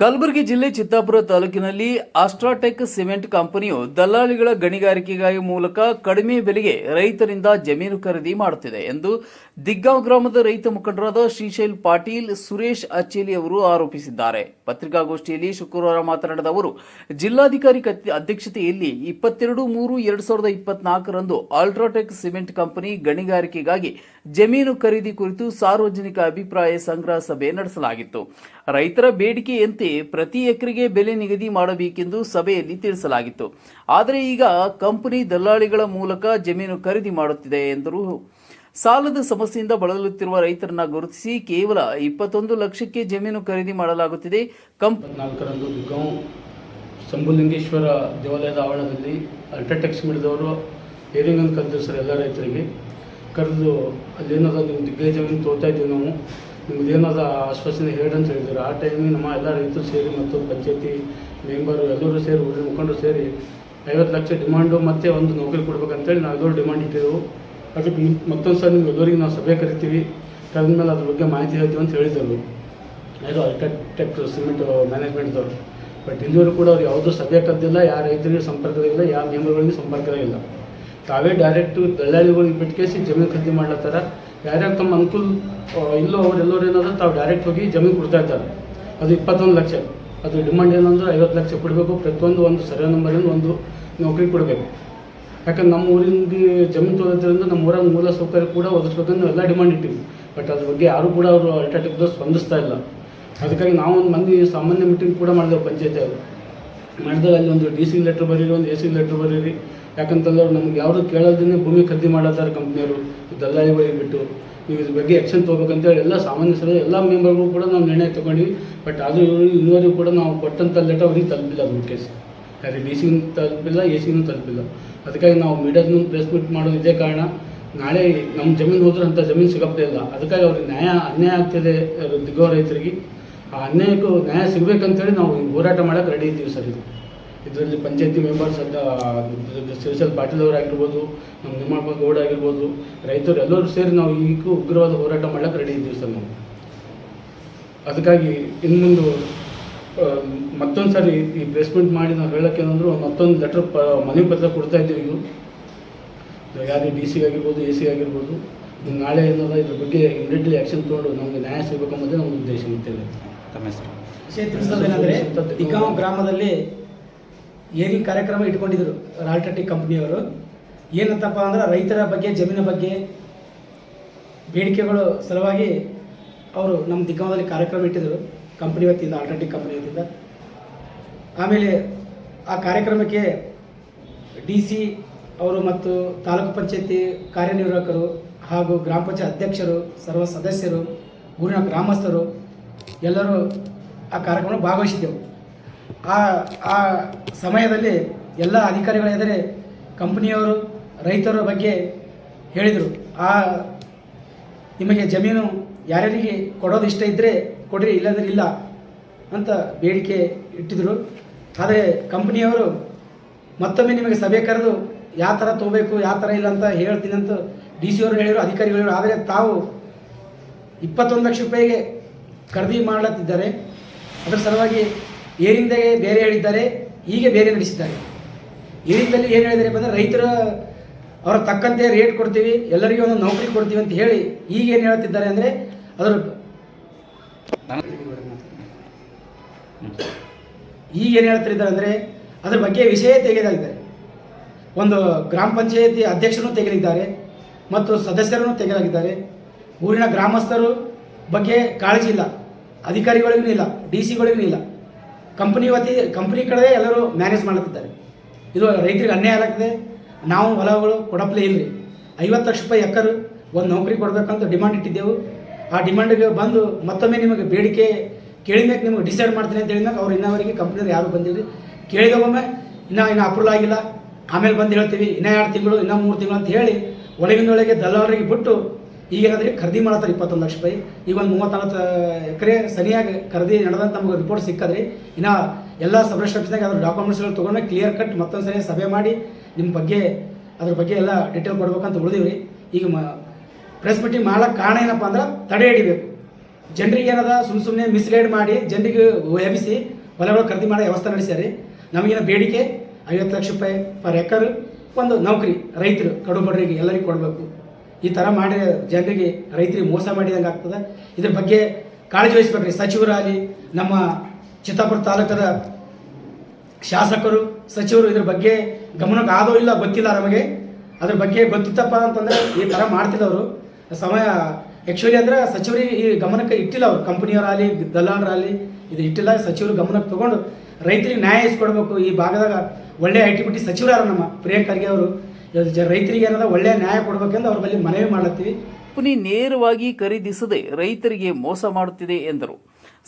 ಕಲಬುರಗಿ ಜಿಲ್ಲೆ ಚಿತ್ತಾಪುರ ತಾಲೂಕಿನಲ್ಲಿ ಆಸ್ಟ್ರಾಟೆಕ್ ಸಿಮೆಂಟ್ ಕಂಪನಿಯು ದಲ್ಲಾಳಿಗಳ ಗಣಿಗಾರಿಕೆಗಾಗಿ ಮೂಲಕ ಕಡಿಮೆ ಬೆಲೆಗೆ ರೈತರಿಂದ ಜಮೀನು ಖರೀದಿ ಮಾಡುತ್ತಿದೆ ಎಂದು ದಿಗ್ಗಾಂವ್ ಗ್ರಾಮದ ರೈತ ಮುಖಂಡರಾದ ಶ್ರೀಶೈಲ್ ಪಾಟೀಲ್, ಸುರೇಶ್ ಅಚ್ಚೇಲಿ ಅವರು ಆರೋಪಿಸಿದ್ದಾರೆ. ಪತ್ರಿಕಾಗೋಷ್ಠಿಯಲ್ಲಿ ಶುಕ್ರವಾರ ಮಾತನಾಡಿದ ಅವರು, ಜಿಲ್ಲಾಧಿಕಾರಿ ಅಧ್ಯಕ್ಷತೆಯಲ್ಲಿ ಇಪ್ಪತ್ತೆರಡು ಮೂರು ಎರಡ್ ಸಾವಿರದ ಇಪ್ಪತ್ನಾಲ್ಕರಂದು ಅಲ್ಟ್ರಾಟೆಕ್ ಸಿಮೆಂಟ್ ಕಂಪನಿ ಗಣಿಗಾರಿಕೆಗಾಗಿ ಜಮೀನು ಖರೀದಿ ಕುರಿತು ಸಾರ್ವಜನಿಕ ಅಭಿಪ್ರಾಯ ಸಂಗ್ರಹ ಸಭೆ ನಡೆಸಲಾಗಿತ್ತು. ರೈತರ ಬೇಡಿಕೆಯಂತೆ ಪ್ರತಿ ಎಕರೆಗೆ ಬೆಲೆ ನಿಗದಿ ಮಾಡಬೇಕೆಂದು ಸಭೆಯಲ್ಲಿ ತಿಳಿಸಲಾಗಿತ್ತು. ಆದರೆ ಈಗ ಕಂಪನಿ ದಲ್ಲಾಳಿಗಳ ಮೂಲಕ ಜಮೀನು ಖರೀದಿ ಮಾಡುತ್ತಿದೆ ಎಂದರು. ಸಾಲದ ಸಮಸ್ಯೆಯಿಂದ ಬಳಲುತ್ತಿರುವ ರೈತರನ್ನ ಗುರುತಿಸಿ ಕೇವಲ ಇಪ್ಪತ್ತೊಂದು ಲಕ್ಷಕ್ಕೆ ಜಮೀನು ಖರೀದಿ ಮಾಡಲಾಗುತ್ತಿದೆ. ಕಂಪ್ ಶಂಭುಲಿಂಗೇಶ್ವರ ದೇವಾಲಯದ ಆವರಣದಲ್ಲಿ ಅಲ್ಟ್ರಾಟೆಕ್ಸ್ ಅಂತ ಕರೆದ್ರು ಸರ್ ಎಲ್ಲ ರೈತರಿಗೆ. ಕರೆದು ಅಲ್ಲಿ ನಿಮ್ಮ ದಿಗ್ಗಜ ಜಮೀನು ತೋರ್ತಾ ಇದ್ದೀವಿ ನಾವು. ನಿಮ್ದು ಆಶ್ವಾಸನೆ ಹೇಳಿ ಅಂತ ಹೇಳಿದ್ರು. ಆ ಟೈಮಿಗೆ ನಮ್ಮ ಎಲ್ಲ ರೈತರು ಸೇರಿ ಮತ್ತು ಪಂಚಾಯತಿ ಮೆಂಬರು ಎಲ್ಲರೂ ಸೇರಿ ಊರಿನ ಮುಖಂಡರು ಸೇರಿ ಐವತ್ತು ಲಕ್ಷ ಡಿಮಾಂಡು ಮತ್ತೆ ಒಂದು ನೌಕರಿ ಕೊಡ್ಬೇಕಂತೇಳಿ ನಾವು ಎಲ್ಲರೂ ಡಿಮಾಂಡ್ ಇಟ್ಟಿದ್ದೆವು ಅದಕ್ಕೆ ಮತ್ತೊಂದು ಸಲ ನಿಮ್ಗೆ ಎಲ್ಲರಿಗೆ ನಾವು ಸಭೆ ಕರಿತೀವಿ. ಕರೆದ ಮೇಲೆ ಅದ್ರ ಬಗ್ಗೆ ಮಾಹಿತಿ ಹೇಳ್ತೀವಿ ಅಂತ ಹೇಳಿದರು ಇದು ಅಲ್ಟ್ರಾಟೆಕ್ ಸಿಮೆಂಟ್ ಮ್ಯಾನೇಜ್ಮೆಂಟ್ದವರು ಬಟ್ ಇಲ್ಲಿವರೆಗೂ ಕೂಡ ಅವ್ರು ಯಾವುದೂ ಸಭೆ ಕರೆದಿಲ್ಲ, ಯಾವ ರೈತರಿಗೆ ಯಾರು ಯಾವ ಮೆಂಬರ್ಗಳಿಗೆ ಇಲ್ಲ. ತಾವೇ ಡೈರೆಕ್ಟು ದಲ್ಲಾಳಿಗಳಿಗೆ ಬಿಟ್ಕೇಸಿ ಜಮೀನು ಖರೀದಿ ಮಾಡ್ಲತ್ತಾರ. ಯಾರ್ಯಾರು ತಮ್ಮ ಅನುಕೂಲ ಇಲ್ಲೋ ಅವರೆಲ್ಲರೂ ಏನಾದರೂ ತಾವು ಡೈರೆಕ್ಟ್ ಹೋಗಿ ಜಮೀನು ಕೊಡ್ತಾ ಇದ್ದಾರೆ. ಅದು ಇಪ್ಪತ್ತೊಂದು ಲಕ್ಷ. ಅದು ಡಿಮಾಂಡ್ ಏನಂದ್ರೆ ಐವತ್ತು ಲಕ್ಷ ಕೊಡಬೇಕು. ಪ್ರತಿಯೊಂದು ಒಂದು ಸರ್ವೆ ನಂಬರಿಂದ ಒಂದು ನೌಕರಿ ಕೊಡಬೇಕು. ಯಾಕಂದ್ರೆ ನಮ್ಮ ಊರಿಂದ ಜಮೀನು ತೊಗೊಳೋದ್ರಿಂದ ನಮ್ಮ ಊರಾಗ ಮೂಲ ಸೌಕರ್ಯ ಕೂಡ ಒದಗಿಸ್ಬೇಕಂದ್ರೆ ಎಲ್ಲ ಡಿಮಾಂಡ್ ಇಟ್ಟಿವಿ ಬಟ್ ಅದ್ರ ಬಗ್ಗೆ ಯಾರು ಕೂಡ ಅವರು ಅಲ್ಟ್ರಾಟೆಕ್ದು ಸ್ಪಂದಿಸ್ತಾ ಇಲ್ಲ. ಅದಕ್ಕಾಗಿ ನಾವು ಒಂದು ಮಂದಿ ಸಾಮಾನ್ಯ ಮೀಟಿಂಗ್ ಕೂಡ ಮಾಡಿದೆವು ಪಂಚಾಯತಿ ಅವರು ಮಾಡಿದಾಗ ಅಲ್ಲಿ ಒಂದು ಡಿ ಸಿ ಲೆಟ್ರ್ ಬರೀರಿ, ಒಂದು ಎ ಸಿ ಲೆಟ್ರ್ ಬರೀರಿ. ಯಾಕಂತಂದ್ರೆ ಅವ್ರು ನಮ್ಗೆ ಯಾರು ಕೇಳೋದನ್ನೇ ಭೂಮಿ ಖರೀದಿ ಮಾಡತ್ತಾರೆ ಕಂಪ್ನಿಯವರು ದಲ್ಲಾಳಿಗಳಿಗೆ ಬಿಟ್ಟು. ನೀವು ಇದ್ರ ಬಗ್ಗೆ ಆ್ಯಕ್ಷನ್ ತೊಗೋಬೇಕಂತೇಳಿ ಎಲ್ಲ ಸಾಮಾನ್ಯ ಸಭೆ ಎಲ್ಲ ಮೆಂಬರ್ಗಳು ಕೂಡ ನಾವು ನಿರ್ಣಯ ತೊಗೊಂಡ್ವಿ. ಬಟ್ ಅದು ಇವರು ಕೂಡ ನಾವು ಕೊಟ್ಟಂಥ ಲೆಟರ್ ಅವ್ರಿಗೆ ತಲುಪಿಲ್ಲ ಅದು ಕೇಸ್ ಯಾರಿಗೆ ಡಿ ಸಿನೂ ತಲುಪಿಲ್ಲ ಎ ಸಿನೂ ತಲುಪಿಲ್ಲ. ಅದಕ್ಕಾಗಿ ನಾವು ಮೀಡಿಯಾದ ಪ್ರೆಸ್ ಮೀಟ್ ಮಾಡೋದು ಇದೇ ಕಾರಣ. ನಾಳೆ ನಮ್ಮ ಜಮೀನು ಹೋದ್ರೆ ಅಂಥ ಜಮೀನು ಸಿಗಪ್ಪೇ ಇಲ್ಲ. ಅದಕ್ಕಾಗಿ ಅವ್ರಿಗೆ ನ್ಯಾಯ, ಅನ್ಯಾಯ ಆಗ್ತಿದೆ ದಿಗೋ ರೈತರಿಗೆ. ಆ ಅನ್ಯಾಯಕ್ಕೂ ನ್ಯಾಯ ಸಿಗಬೇಕಂತೇಳಿ ನಾವು ಹೋರಾಟ ಮಾಡೋಕ್ಕೆ ರೆಡಿ ಇದ್ದೀವಿ ಸರ್ ಇದು. ಇದರಲ್ಲಿ ಪಂಚಾಯತಿ ಮೆಂಬರ್ಸ್ ಅಂತ ಶ್ರೀಶೈಲ್ ಪಾಟೀಲ್ ಆಗಿರ್ಬೋದು ನಮ್ಮ ನಿಮ್ಮಪ್ಪ ಗೌಡ ಆಗಿರ್ಬೋದು ರೈತರು ಎಲ್ಲರೂ ಸೇರಿ ನಾವು ಈಗ ಉಗ್ರವಾದ ಹೋರಾಟ ಮಾಡಲು ರೆಡಿ ಇದ್ದೀವಿ ಸರ್ ನಾವು. ಅದಕ್ಕಾಗಿ ಇನ್ನು ಮುಂದೆ ಮತ್ತೊಂದು ಸಾರಿ ಈ ಪ್ಲೇಸ್ಮೆಂಟ್ ಮಾಡಿ ನಾವು ಹೇಳೋಕೆ ಏನಂದ್ರೆ ಮತ್ತೊಂದು ಲೆಟ್ರ್ ಪ ಮನವಿ ಪತ್ರ ಕೊಡ್ತಾ ಇದ್ದೀವಿ ಈಗ. ಯಾರಿಗೆ ಡಿ ಸಿ ಆಗಿರ್ಬೋದು ಎ ಸಿ ಆಗಿರ್ಬೋದು ನಾಳೆ ಏನಾದ್ರು ಇದ್ರ ಬಗ್ಗೆ ಇಮಿಡಿಯೇಟ್ಲಿ ಆ್ಯಕ್ಷನ್ ತೊಗೊಂಡು ನಮಗೆ ನ್ಯಾಯ ಸಿಗಬೇಕು ಅನ್ನೋದೇ ನಮ್ಮ ಉದ್ದೇಶ ಅಂತೇಳಿ ಕ್ಷೇತ್ರ ಗ್ರಾಮದಲ್ಲಿ ಏನಿಂಗ್ ಕಾರ್ಯಕ್ರಮ ಇಟ್ಕೊಂಡಿದ್ರು ರಾಲ್ಟೆಟಿಕ್ ಕಂಪ್ನಿಯವರು? ಏನಂತಪ್ಪ ಅಂದ್ರೆ ರೈತರ ಬಗ್ಗೆ, ಜಮೀನ ಬಗ್ಗೆ ಬೇಡಿಕೆಗಳು ಸಲುವಾಗಿ ಅವರು ನಮ್ಮ ದಿಗ್ಗಮದಲ್ಲಿ ಕಾರ್ಯಕ್ರಮ ಇಟ್ಟಿದ್ರು ಕಂಪ್ನಿ ವತಿಯಿಂದ ಆಲ್ಟ್ರಾಟಿಕ್ ಕಂಪ್ನಿ ವತಿಯಿಂದ. ಆಮೇಲೆ ಆ ಕಾರ್ಯಕ್ರಮಕ್ಕೆ ಡಿ ಸಿ ಅವರು ಮತ್ತು ತಾಲೂಕು ಪಂಚಾಯತಿ ಕಾರ್ಯನಿರ್ವಾಹಕರು ಹಾಗೂ ಗ್ರಾಮ ಪಂಚಾಯತ್ ಅಧ್ಯಕ್ಷರು, ಸರ್ವ ಸದಸ್ಯರು, ಊರಿನ ಗ್ರಾಮಸ್ಥರು ಎಲ್ಲರೂ ಆ ಕಾರ್ಯಕ್ರಮ ಭಾಗವಹಿಸಿದ್ದೆವು. ಆ ಆ ಸಮಯದಲ್ಲಿ ಎಲ್ಲ ಅಧಿಕಾರಿಗಳ ಎದುರೇ ಕಂಪನಿಯವರು, ರೈತರ ಬಗ್ಗೆ ಹೇಳಿದರು. ಆ, ನಿಮಗೆ ಜಮೀನು ಯಾರ್ಯಾರಿಗೆ ಕೊಡೋದು ಇಷ್ಟ ಇದ್ದರೆ ಕೊಡಿರಿ, ಇಲ್ಲಾಂದ್ರೆ ಇಲ್ಲ ಅಂತ ಬೇಡಿಕೆ ಇಟ್ಟಿದ್ದರು ಆದರೆ ಕಂಪ್ನಿಯವರು ಮತ್ತೊಮ್ಮೆ ನಿಮಗೆ ಸಭೆ ಕರೆದು ಯಾವ ಥರ ತೊಗೋಬೇಕು, ಯಾವ ಥರ ಇಲ್ಲ ಅಂತ ಹೇಳ್ತೀನಿ ಅಂತ ಡಿ ಸಿ ಅವರು ಹೇಳಿದರು, ಅಧಿಕಾರಿಗಳು ಹೇಳಿದರು. ಆದರೆ ತಾವು ಇಪ್ಪತ್ತೊಂದು ಲಕ್ಷ ರೂಪಾಯಿಗೆ ಖರೀದಿ ಮಾಡಲತ್ತಿದ್ದಾರೆ. ಅದರ ಸಲುವಾಗಿ ಏರಿಂದಾಗೆ ಬೇರೆ ಹೇಳಿದ್ದಾರೆ, ಹೀಗೆ ಬೇರೆ ನಡೆಸಿದ್ದಾರೆ. ಏರಿಂದಲ್ಲಿ ಏನು ಹೇಳಿದ್ದಾರೆ ಅಂದರೆ ರೈತರ, ಅವರ ತಕ್ಕಂತೆ ರೇಟ್ ಕೊಡ್ತೀವಿ, ಎಲ್ಲರಿಗೂ ಒಂದು ನೌಕರಿ ಕೊಡ್ತೀವಿ ಅಂತ ಹೇಳಿ ಈಗ ಏನು ಹೇಳ್ತಿದ್ದಾರೆ ಅಂದರೆ ಅದರ ಈಗ ಏನು ಹೇಳ್ತಿದ್ದಾರೆ ಅಂದರೆ ಅದ್ರ ಬಗ್ಗೆ ವಿಷಯ ತೆಗೆದಾಗಿದ್ದಾರೆ. ಒಂದು ಗ್ರಾಮ ಪಂಚಾಯತಿ ಅಧ್ಯಕ್ಷರನ್ನು ತೆಗೆದಿದ್ದಾರೆ ಮತ್ತು ಸದಸ್ಯರನ್ನು ತೆಗೆದಾಗಿದ್ದಾರೆ. ಊರಿನ ಗ್ರಾಮಸ್ಥರು ಬಗ್ಗೆ ಕಾಳಜಿ ಇಲ್ಲ, ಅಧಿಕಾರಿಗಳಿಗೂ ಇಲ್ಲ, ಡಿ ಸಿಗಳಿಗೂ ಇಲ್ಲ. ಕಂಪನಿ ವತಿ, ಕಂಪ್ನಿ ಕಡೆ ಎಲ್ಲರೂ ಮ್ಯಾನೇಜ್ ಮಾಡುತ್ತಿದ್ದಾರೆ ಇದು ರೈತರಿಗೆ ಅನ್ಯಾಯ ಆಗ್ತದೆ ನಾವು ಹೊಲಗಳು ಕೊಡಪ್ಲೇ ಇಲ್ರಿ. ಐವತ್ತು ಲಕ್ಷ ರೂಪಾಯಿ ಎಕರ್ ಒಂದು ನೌಕರಿ ಕೊಡಬೇಕಂತ ಡಿಮಾಂಡ್ ಇಟ್ಟಿದ್ದೆವು. ಆ ಡಿಮಾಂಡ್ಗೆ ಬಂದು ಮತ್ತೊಮ್ಮೆ ನಿಮಗೆ ಬೇಡಿಕೆ ಕೇಳಿದ್ಮೇಲೆ ನಿಮಗೆ ಡಿಸೈಡ್ ಮಾಡ್ತೀನಿ ಅಂತ ಹೇಳಿದಾಗ ಅವ್ರು ಇನ್ನವರೆಗೆ ಕಂಪ್ನಿಯವ್ರು ಯಾರು ಬಂದಿಲ್ಲ ಕೇಳಿದ ಒಮ್ಮೆ ಇನ್ನೂ, ಇನ್ನು ಅಪ್ರೂವಲ್ ಆಗಿಲ್ಲ. ಆಮೇಲೆ ಬಂದು ಹೇಳ್ತೀವಿ, ಇನ್ನೂ ಎರಡು ತಿಂಗಳು, ಇನ್ನೂ ಮೂರು ತಿಂಗಳು ಅಂತ ಹೇಳಿ ಒಳಗಿನೊಳಗೆ ದಲ್ಲಾಳರಿಗೆ ಬಿಟ್ಟು ಈಗ ಏನಂದ್ರೆ ಖರೀದಿ ಮಾಡತ್ತಾರೆ ಇಪ್ಪತ್ತೊಂದು ಲಕ್ಷ ರೂಪಾಯಿ. ಈಗ ಒಂದು ಮೂವತ್ತು ನಲ್ವತ್ತು ಎಕರೆ ಸರಿಯಾಗಿ ಖರೀದಿ ನಡೆದಂತ ನಮಗೆ ರಿಪೋರ್ಟ್ ಸಿಕ್ಕದ್ರಿ, ಇನ್ನು ಎಲ್ಲ ಸಬ್ ಅದ್ರ ಡಾಕ್ಯುಮೆಂಟ್ಸ್ಗಳು ತೊಗೊಂಡು ಕ್ಲಿಯರ್ ಕಟ್ ಮತ್ತೊಂದು ಸರಿ ಸಭೆ ಮಾಡಿ ನಿಮ್ಮ ಬಗ್ಗೆ, ಅದ್ರ ಬಗ್ಗೆ ಎಲ್ಲ ಡೀಟೇಲ್ ಕೊಡ್ಬೇಕಂತ ಉಳಿದೀವಿ ಈಗ ಮ ಪ್ರೆಸ್ ಮೀಟಿಂಗ್ ಮಾಡೋಕ್ಕೆ ಕಾರಣ ಏನಪ್ಪ ಅಂದ್ರೆ ತಡೆ ಹಿಡಿಬೇಕು. ಜನರಿಗೆ ಏನದ ಸುಮ್ಮನೆ ಸುಮ್ಮನೆ ಮಿಸ್ಲೈಡ್ ಮಾಡಿ ಜನರಿಗೆ ಎಬ್ಬಿಸಿ ಹೊಲಗಳು ಖರೀದಿ ಮಾಡೋ ವ್ಯವಸ್ಥೆ ನಡೆಸ್ಯಾರಿ ನಮಗೇನು ಬೇಡಿಕೆ, ಐವತ್ತು ಲಕ್ಷ ರೂಪಾಯಿ ಪರ್ ಎಕರ್ ಒಂದು ನೌಕರಿ ರೈತರು, ಕಡು ಬಡವರಿಗೆ ಎಲ್ಲರಿಗೂ ಕೊಡಬೇಕು. ಈ ಥರ ಮಾಡಿ ಜನರಿಗೆ, ರೈತರಿಗೆ ಮೋಸ ಮಾಡಿದಂಗೆ ಆಗ್ತದೆ. ಇದ್ರ ಬಗ್ಗೆ ಕಾಳಜಿ ವಹಿಸ್ಬೇಕ್ರಿ. ಸಚಿವರಾಗಿ ನಮ್ಮ ಚಿತ್ತಾಪುರ ತಾಲೂಕದ ಶಾಸಕರು, ಸಚಿವರು ಇದ್ರ ಬಗ್ಗೆ ಗಮನಕ್ಕೆ ಆದೋ ಇಲ್ಲ, ಗೊತ್ತಿಲ್ಲ ನಮಗೆ. ಅದ್ರ ಬಗ್ಗೆ ಗೊತ್ತಿತ್ತಪ್ಪ ಅಂತಂದ್ರೆ ಈ ಥರ ಮಾಡ್ತಿದ್ದವರು ಸಮಯ ಆ್ಯಕ್ಚುಲಿ ಅಂದ್ರೆ ಸಚಿವರಿಗೆ ಈ ಗಮನಕ್ಕೆ ಇಟ್ಟಿಲ್ಲ ಅವರು. ಕಂಪನಿಯವರಾಗಲಿ ದಲ್ಲಾಳರಾಗಲಿ ಇದು ಇಟ್ಟಿಲ್ಲ. ಸಚಿವರು ಗಮನಕ್ಕೆ ತಗೊಂಡು ರೈತರಿಗೆ ನ್ಯಾಯ ಇಸ್ಕೊಡ್ಬೇಕು. ಈ ಭಾಗದಾಗ ಒಳ್ಳೆ ಐ ಟಿ ಬಿಟಿ ಸಚಿವರಾರ ನಮ್ಮ ಪ್ರಿಯಾಂಕ್ ಖರ್ಗೆ ಅವರು. ರೈತರಿಗೆ ಏನಾದ ಒಳ್ಳೆ ನ್ಯಾಯ ಕೊಡಬೇಕೆಂದು ಅವ್ರ ಬಳಿ ಮನವಿ ಮಾಡುತ್ತೀವಿ ಕಂಪನಿ ನೇರವಾಗಿ ಖರೀದಿಸದೆ ರೈತರಿಗೆ ಮೋಸ ಮಾಡುತ್ತಿದೆ ಎಂದರು.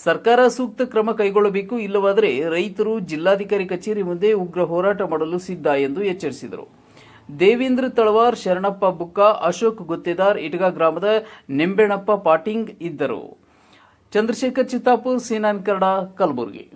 ಸರ್ಕಾರ ಸೂಕ್ತ ಕ್ರಮ ಕೈಗೊಳ್ಳಬೇಕು, ಇಲ್ಲವಾದರೆ ರೈತರು ಜಿಲ್ಲಾಧಿಕಾರಿ ಕಚೇರಿ ಮುಂದೆ ಉಗ್ರ ಹೋರಾಟ ಮಾಡಲು ಸಿದ್ಧ ಎಂದು ಎಚ್ಚರಿಸಿದರು. ದೇವೇಂದ್ರ ತಳವಾರ್, ಶರಣಪ್ಪ ಬುಕ್ಕ, ಅಶೋಕ್ ಗುತ್ತೇದಾರ್, ಇಟಗಾ ಗ್ರಾಮದ ನಿಂಬೆಣಪ್ಪ ಪಾಟಿಂಗ್ ಇದ್ದರು. ಚಂದ್ರಶೇಖರ್ ಚಿತ್ತಾಪುರ್, ಸೀನಾನ್ ಕನ್ನಡ, ಕಲಬುರಗಿ.